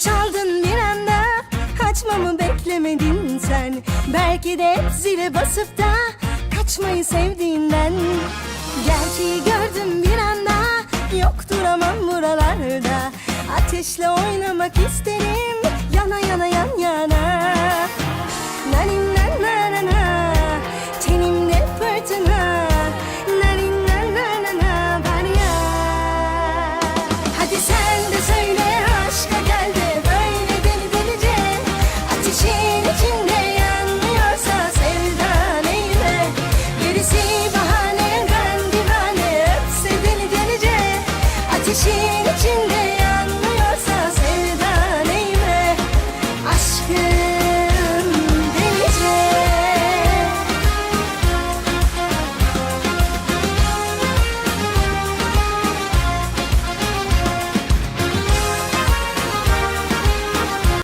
çaldın bir anda Kaçmamı beklemedin sen. Belki de hep zile basıp da Kaçmayı sevdiğinden. Gerçeği gördüm bir anda Yok duramam buralarda. Ateşle oynamak isterim. 心晰的。